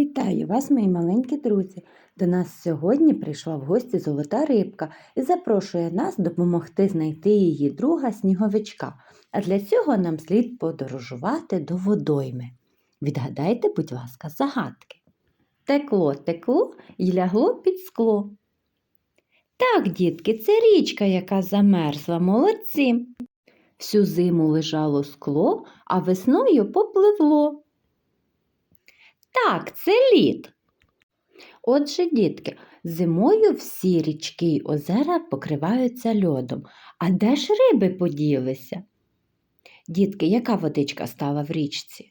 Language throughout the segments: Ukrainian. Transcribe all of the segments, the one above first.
Вітаю вас, мої маленькі друзі! До нас сьогодні прийшла в гості золота рибка і запрошує нас допомогти знайти її друга сніговичка. А для цього нам слід подорожувати до водойми. Відгадайте, будь ласка, загадки. Текло, текло і лягло під скло. Так, дітки, це річка, яка замерзла, молодці. Всю зиму лежало скло, а весною попливло. Так, це лід. Отже, дітки, зимою всі річки й озера покриваються льодом. А де ж риби поділися? Дітки, яка водичка стала в річці?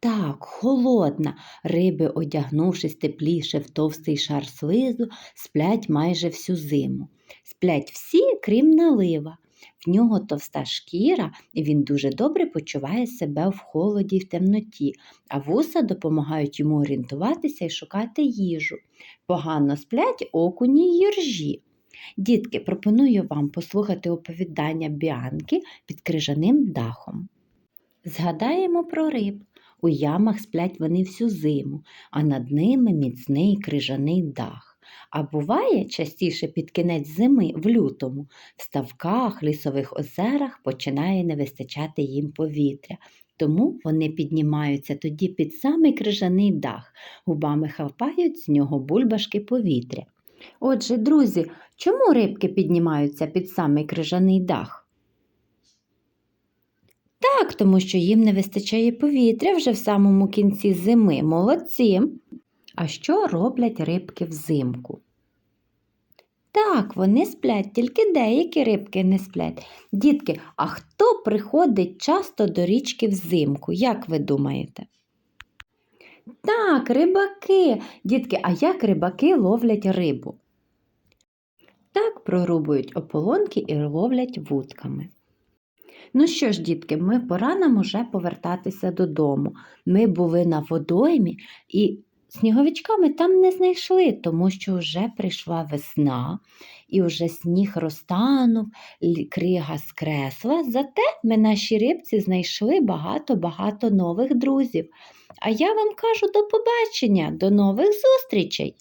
Так, холодна. Риби, одягнувшись тепліше в товстий шар слизу, сплять майже всю зиму. Сплять всі, крім налива. В нього товста шкіра, і він дуже добре почуває себе в холоді й в темноті, а вуса допомагають йому орієнтуватися і шукати їжу. Погано сплять окуні й юржі. Дітки, пропоную вам послухати оповідання Біанки під крижаним дахом. Згадаємо про риб. У ямах сплять вони всю зиму, а над ними міцний крижаний дах. А буває частіше під кінець зими в лютому в ставках, лісових озерах починає не вистачати їм повітря. Тому вони піднімаються тоді під самий крижаний дах, губами хапають з нього бульбашки повітря. Отже, друзі, чому рибки піднімаються під самий крижаний дах? Так, тому що їм не вистачає повітря вже в самому кінці зими. Молодці. А що роблять рибки взимку? Так, вони сплять, тільки деякі рибки не сплять. Дітки, а хто приходить часто до річки взимку? Як ви думаєте? Так, рибаки. Дітки, а як рибаки ловлять рибу? Так прорубують ополонки і ловлять вудками. Ну що ж, дітки, ми пора нам уже повертатися додому. Ми були на водоймі і Сніговичка ми там не знайшли, тому що вже прийшла весна і вже сніг розтанув, крига скресла. Зате ми наші рибці знайшли багато-багато нових друзів. А я вам кажу до побачення, до нових зустрічей!